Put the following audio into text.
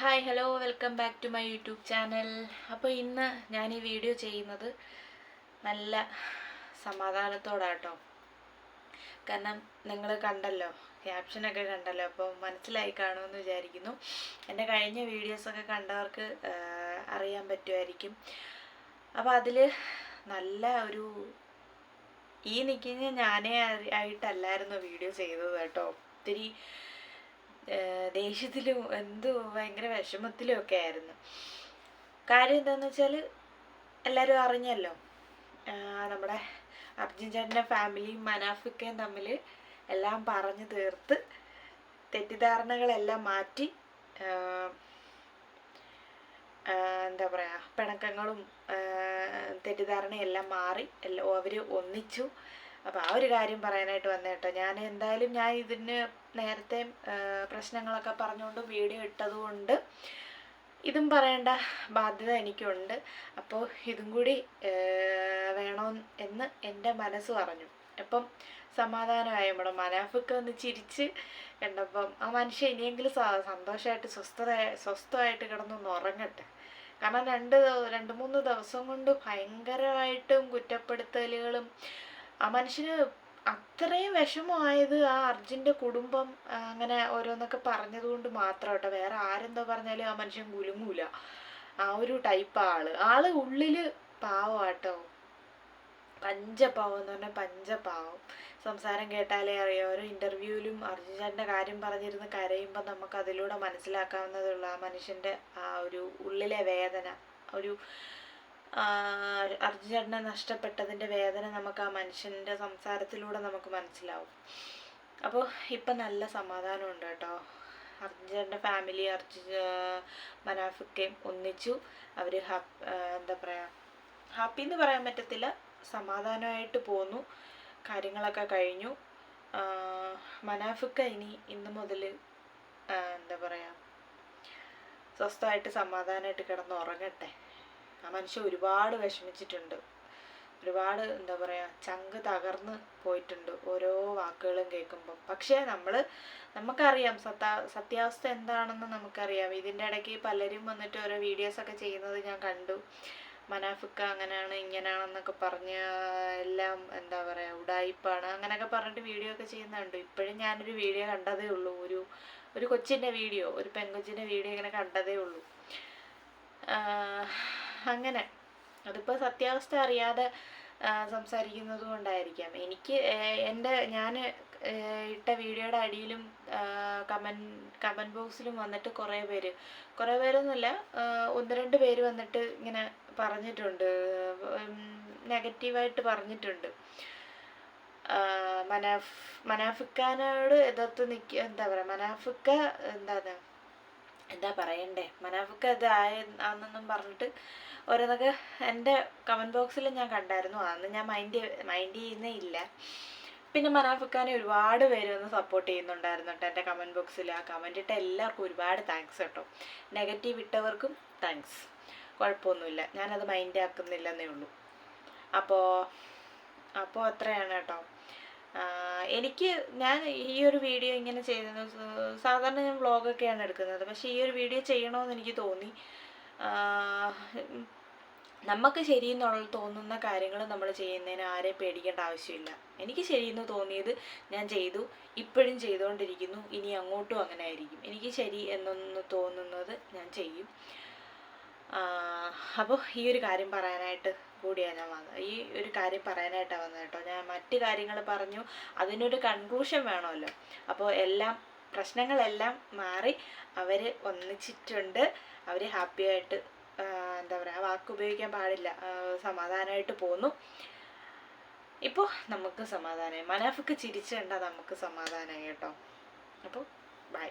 Hi hello welcome back to my YouTube channel അപ്പോൾ ഇന്ന് ഞാൻ ഈ വീഡിയോ ചെയ്യുന്നത് നല്ല സമാധാനത്തോടാട്ടോ. കാരണം നിങ്ങൾ കണ്ടല്ലോ ക്യാപ്ഷനൊക്കെ കണ്ടല്ലോ അപ്പോൾ മനസ്സിലായി കാണുമെന്ന് വിചാരിക്കുന്നു. എന്റെ കഴിഞ്ഞ വീഡിയോസൊക്കെ കണ്ടവർക്ക് അറിയാൻ പറ്റുമായിരിക്കും. അപ്പോൾ അതിൽ നല്ല ഒരു ഈ നിൽക്കുന്ന ഞാനേ ആയി- ആയിട്ടല്ലായിരുന്നു വീഡിയോ ചെയ്തത് കേട്ടോ. ഒത്തിരി ദേഷ്യത്തിലും എന്തോ ഭയങ്കര വിഷമത്തിലും ഒക്കെ ആയിരുന്നു കാര്യം എന്താന്ന് വെച്ചാൽ എല്ലാവരും അറിഞ്ഞല്ലോ. നമ്മുടെ അർജുൻ ചേട്ടന്റെ ഫാമിലിയും മനാഫിക്കയും തമ്മിൽ എല്ലാം പറഞ്ഞു തീർത്ത് തെറ്റിദ്ധാരണകളെല്ലാം മാറ്റി എന്താ പറയുക പിണക്കങ്ങളും തെറ്റിദ്ധാരണയെല്ലാം മാറി അവർ ഒന്നിച്ചു. അപ്പോൾ ആ ഒരു കാര്യം പറയാനായിട്ട് വന്നേട്ടോ ഞാൻ എന്തായാലും ഞാൻ ഇതിന് നേരത്തെ പ്രശ്നങ്ങളൊക്കെ പറഞ്ഞുകൊണ്ട് വീഡിയോ ഇട്ടതുകൊണ്ട് ഇതും പറയേണ്ട ബാധ്യത എനിക്കുണ്ട്. അപ്പോൾ ഇതും കൂടി വേണോ എന്ന് എന്റെ മനസ്സ് പറഞ്ഞു. അപ്പം സമാധാനമായി. നമ്മുടെ മനാഫൊക്കെ ഒന്ന് ചിരിച്ച് കണ്ടപ്പം ആ മനുഷ്യൻ ഇനിയെങ്കിലും സന്തോഷമായിട്ട് സ്വസ്ഥത സ്വസ്ഥമായിട്ട് കിടന്നൊന്ന് ഉറങ്ങട്ടെ. കാരണം രണ്ട് രണ്ട് മൂന്ന് ദിവസം കൊണ്ട് ഭയങ്കരമായിട്ടും കുറ്റപ്പെടുത്തലുകളും ആ മനുഷ്യന് അത്രയും വിഷമമായത് ആ അർജുന്റെ കുടുംബം അങ്ങനെ ഓരോന്നൊക്കെ പറഞ്ഞത് കൊണ്ട് മാത്രം കേട്ടോ വേറെ ആരെന്തോ പറഞ്ഞാലും ആ മനുഷ്യൻ കുലുങ്ങൂല. ആ ഒരു ടൈപ്പ് ആൾ. ആൾ ഉള്ളിൽ പാവമാട്ടോ. പഞ്ചപാവം എന്ന് പറഞ്ഞാൽ പഞ്ചപാവം. സംസാരം കേട്ടാലേ അറിയാം ഓരോ ഇന്റർവ്യൂവിലും അർജുന്റെ കാര്യം പറഞ്ഞിരുന്ന് കരയുമ്പോൾ നമുക്ക് അതിലൂടെ മനസ്സിലാക്കാവുന്നതുള്ള ആ മനുഷ്യന്റെ ആ ഒരു ഉള്ളിലെ വേദന. ഒരു അർജുനെ നഷ്ടപ്പെട്ടതിന്റെ വേദന നമുക്ക് ആ മനുഷ്യന്റെ സംസാരത്തിലൂടെ നമുക്ക് മനസ്സിലാവും. അപ്പോൾ ഇപ്പം നല്ല സമാധാനമുണ്ട് കേട്ടോ. അർജുനന്റെ ഫാമിലി അർജു മനാഫിക്കയും ഒന്നിച്ചു. അവർ എന്താ പറയുക ഹാപ്പി എന്ന് പറയാൻ പറ്റത്തില്ല. സമാധാനമായിട്ട് പോന്നു. കാര്യങ്ങളൊക്കെ കഴിഞ്ഞു. മനാഫിക്ക ഇനി ഇന്ന് മുതൽ എന്താ പറയുക സ്വസ്ഥമായിട്ട് സമാധാനമായിട്ട് കിടന്ന് ഉറങ്ങട്ടെ ആ മനുഷ്യൻ ഒരുപാട് വിഷമിച്ചിട്ടുണ്ട്. ഒരുപാട് എന്താ പറയുക ചങ്ക് തകർന്ന് പോയിട്ടുണ്ട് ഓരോ വാക്കുകളും കേൾക്കുമ്പം. പക്ഷേ നമ്മൾ നമുക്കറിയാം സത്താ സത്യാവസ്ഥ എന്താണെന്ന് നമുക്കറിയാം. ഇതിന്റെ ഇടയ്ക്ക് പലരും വന്നിട്ട് ഓരോ വീഡിയോസൊക്കെ ചെയ്യുന്നത് ഞാൻ കണ്ടു. മനാഫിക്ക അങ്ങനെയാണ് ഇങ്ങനെയാണെന്നൊക്കെ പറഞ്ഞ് എല്ലാം എന്താ പറയുക ഉടായിപ്പാണ് അങ്ങനെയൊക്കെ പറഞ്ഞിട്ട് വീഡിയോ ഒക്കെ ചെയ്യുന്നുണ്ട്. ഇപ്പോഴും ഞാനൊരു വീഡിയോ കണ്ടതേ ഉള്ളൂ. ഒരു ഒരു കൊച്ചിന്റെ വീഡിയോ ഒരു പെങ്കൊച്ചിന്റെ വീഡിയോ ഇങ്ങനെ കണ്ടതേ ഉള്ളൂ. അങ്ങനെ. അതിപ്പോൾ സത്യാവസ്ഥ അറിയാതെ സംസാരിക്കുന്നത് കൊണ്ടായിരിക്കാം. എനിക്ക് എന്റെ ഞാൻ ഇട്ട വീഡിയോയുടെ അടിയിലും കമന്റ് കമന്റ് ബോക്സിലും വന്നിട്ട് കുറേ പേര്. കുറേ പേരൊന്നുമല്ല ഒന്ന് രണ്ട് പേര് വന്നിട്ട് ഇങ്ങനെ പറഞ്ഞിട്ടുണ്ട്. നെഗറ്റീവായിട്ട് പറഞ്ഞിട്ടുണ്ട്. മനാഫ് മനാഫിക്കാനോട് എതിർത്ത് നിൽക്കുക എന്താ പറയുക മനാഫിക്ക എന്താണ് എന്താ പറയണ്ടേ? മനാഫക്ക് അത് ആയ ആണെന്നും പറഞ്ഞിട്ട് ഓരോന്നൊക്കെ എന്റെ കമന്റ് ബോക്സിൽ ഞാൻ കണ്ടായിരുന്നു. അന്ന് ഞാൻ മൈൻഡ് മൈൻഡ് ചെയ്യുന്നേ ഇല്ല. പിന്നെ മനാഫിക്കാനെ ഒരുപാട് പേര് വന്ന് സപ്പോർട്ട് ചെയ്യുന്നുണ്ടായിരുന്നു കേട്ടോ എന്റെ കമന്റ് ബോക്സിൽ ആ കമന്റ് ഇട്ട എല്ലാവർക്കും ഒരുപാട് താങ്ക്സ് കേട്ടോ നെഗറ്റീവ് ഇട്ടവർക്കും താങ്ക്സ് കുഴപ്പമൊന്നുമില്ല. ഞാനത് മൈൻഡ് ആക്കുന്നില്ലെന്നേ ഉള്ളൂ. അപ്പോൾ അപ്പോൾ അത്രയാണ് കേട്ടോ എനിക്ക് ഞാൻ ഈ ഒരു വീഡിയോ ഇങ്ങനെ ചെയ്യുന്നത് സാധാരണ ഞാൻ വ്ളോഗൊക്കെയാണ് എടുക്കുന്നത്. പക്ഷേ ഈ ഒരു വീഡിയോ ചെയ്യണമെന്ന് എനിക്ക് തോന്നി. നമുക്ക് ശരിയെന്നുള്ള തോന്നുന്ന കാര്യങ്ങൾ നമ്മൾ ചെയ്യുന്നതിന് ആരെയും പേടിക്കേണ്ട ആവശ്യമില്ല. എനിക്ക് ശരിയെന്ന് തോന്നിയത് ഞാൻ ചെയ്തു. ഇപ്പോഴും ചെയ്തുകൊണ്ടിരിക്കുന്നു ഇനി അങ്ങോട്ടും അങ്ങനെ ആയിരിക്കും. എനിക്ക് ശരി എന്നൊന്ന് തോന്നുന്നത് ഞാൻ ചെയ്യും. അപ്പോൾ ഈ ഒരു കാര്യം പറയാനായിട്ട് കൂടിയാണ് ഞാൻ വന്നത്. ഈ ഒരു കാര്യം പറയാനായിട്ടാണ് വന്നത് കേട്ടോ. ഞാൻ മറ്റ് കാര്യങ്ങൾ പറഞ്ഞു അതിനൊരു കൺക്ലൂഷൻ വേണമല്ലോ. അപ്പോൾ എല്ലാം പ്രശ്നങ്ങളെല്ലാം മാറി അവർ ഒന്നിച്ചിട്ടുണ്ട്. അവർ ഹാപ്പി ആയിട്ട് എന്താ പറയുക വാക്ക് ഉപയോഗിക്കാൻ പാടില്ല. സമാധാനമായിട്ട് പോന്നു. ഇപ്പോൾ നമുക്ക് സമാധാനമായി മനാഫിക്ക് ചിരിച്ചു കണ്ടാൽ നമുക്ക് സമാധാനമായി കേട്ടോ. അപ്പോൾ ബൈ